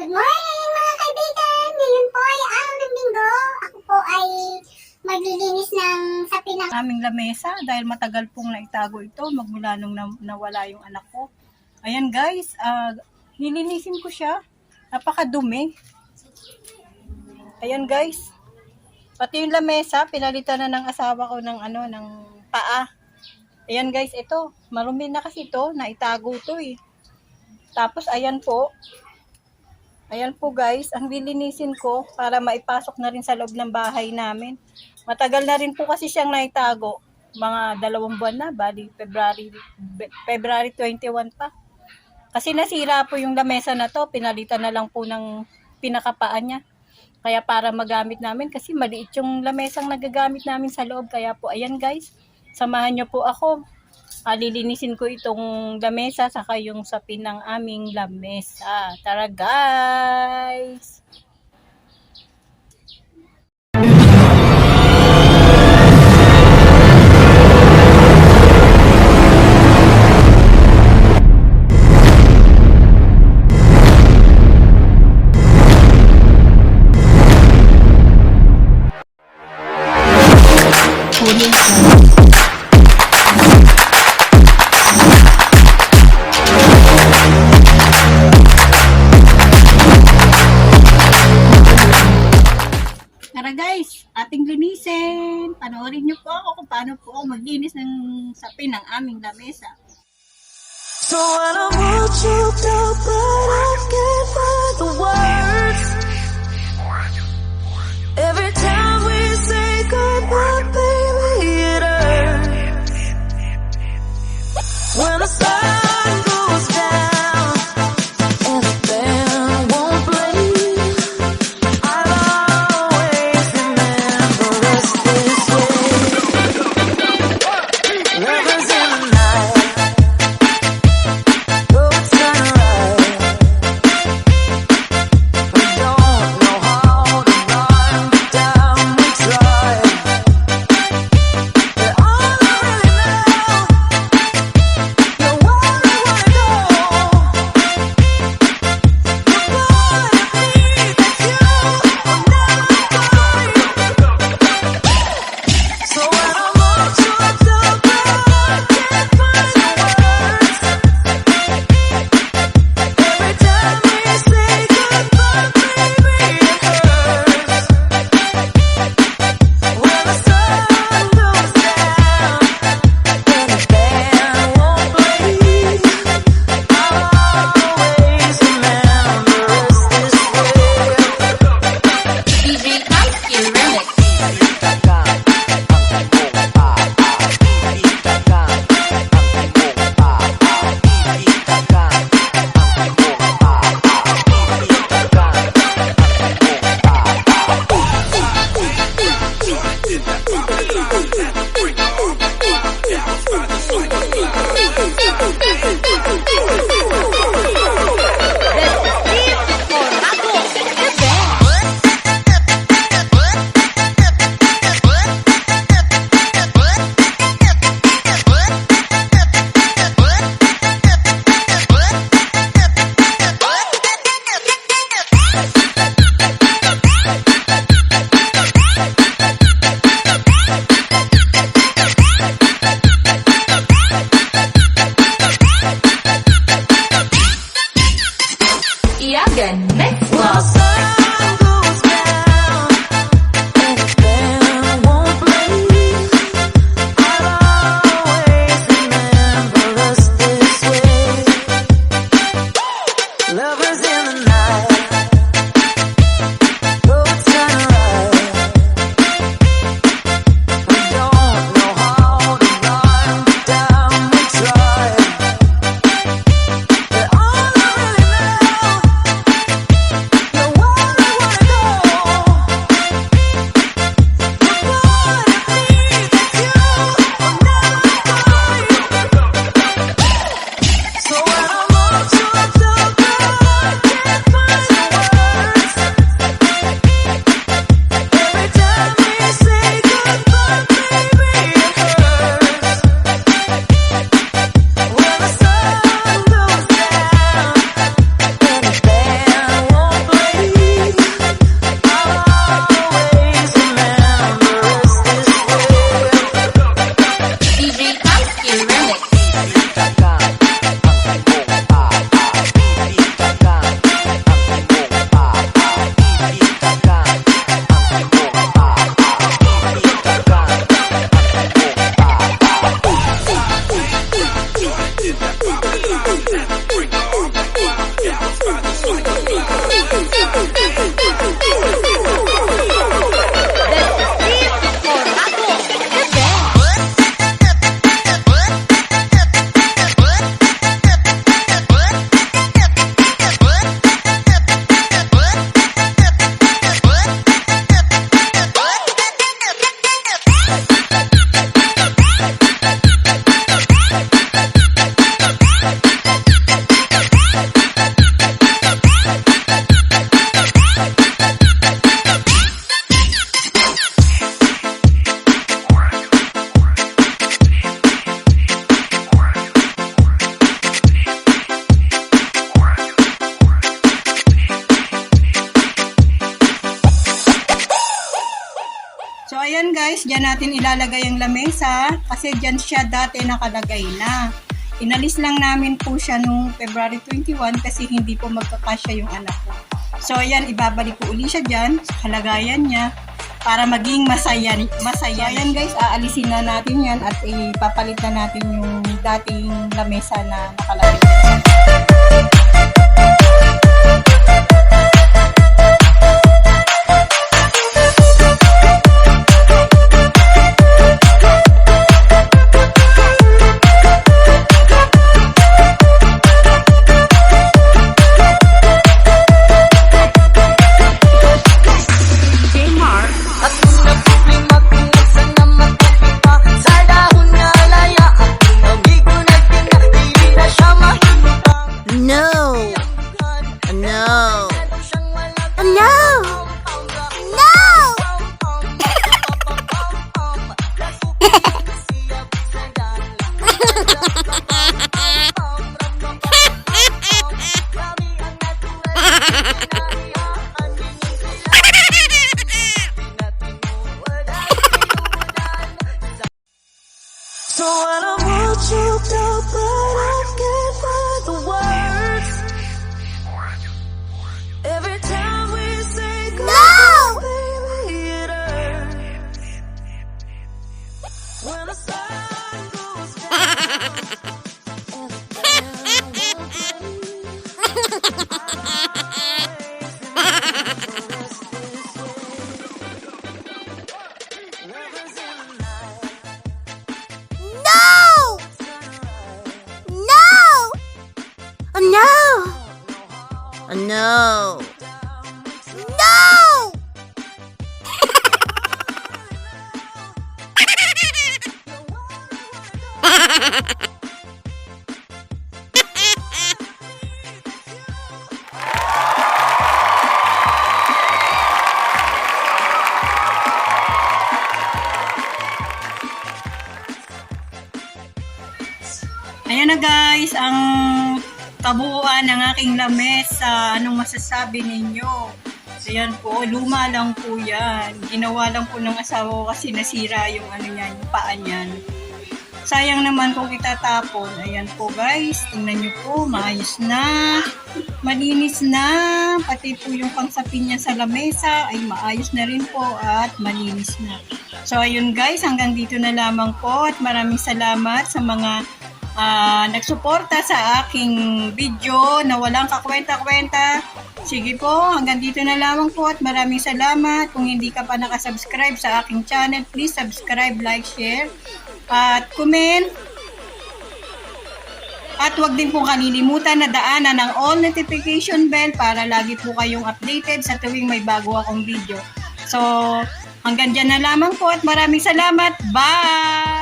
Good morning mga kaibigan! Ngayon po ay araw ng linggo. Ako po ay maglilinis ng sapi ng aming lamesa dahil matagal pong naitago ito magmula nung na- nawala yung anak ko. Ayan guys, ah nilinisin ko siya. Napakadumi. Ayan guys. Pati yung lamesa, pinalitan na ng asawa ko ng ano, ng paa. Ayan guys, ito. Marumi na kasi ito. Naitago to eh. Tapos ayan po. Ayan po guys, ang lilinisin ko para maipasok na rin sa loob ng bahay namin. Matagal na rin po kasi siyang naitago. Mga dalawang buwan na, bali February, February 21 pa. Kasi nasira po yung lamesa na to, pinalitan na lang po ng pinakapaan niya. Kaya para magamit namin, kasi maliit yung lamesang nagagamit namin sa loob. Kaya po, ayan guys, samahan niyo po ako. Ah, lilinisin ko itong lamesa saka yung sapin ng aming lamesa. Tara guys! Guys, ating linisin. Panoorin niyo po ako kung paano po ako maglinis ng sapin ng aming lamesa. So I don't want you to, but I can't find the words. Every time we say goodbye, Pi, pi, pi, pi. Ayan guys, dyan natin ilalagay ang lamesa kasi dyan siya dati nakalagay na. Inalis lang namin po siya nung February 21 kasi hindi po magkakasya yung anak ko. So ayan, ibabalik ko uli siya dyan sa kalagayan niya para maging masaya. masaya. So, ayan guys, aalisin na natin yan at ipapalit na natin yung dating lamesa na nakalagay. No. No. Ayan na guys, ang kabuuan ng aking lamesa. Anong masasabi ninyo? Ayan po, luma lang po yan. Ginawa lang po ng asawa ko kasi nasira yung ano niyan, yung paa niyan. Sayang naman kung itatapon. Ayan po guys, tingnan nyo po, maayos na. Malinis na. Pati po yung pangsapin niya sa lamesa ay maayos na rin po at malinis na. So ayun guys, hanggang dito na lamang po at maraming salamat sa mga ah, nagsuporta sa aking video na walang kakwenta-kwenta. Sige po, hanggang dito na lamang po at maraming salamat. Kung hindi ka pa nakasubscribe sa aking channel, please subscribe, like, share, at comment. At huwag din pong kalilimutan na daanan ng all notification bell para lagi po kayong updated sa tuwing may bago akong video. So, hanggang dyan na lamang po at maraming salamat. Bye!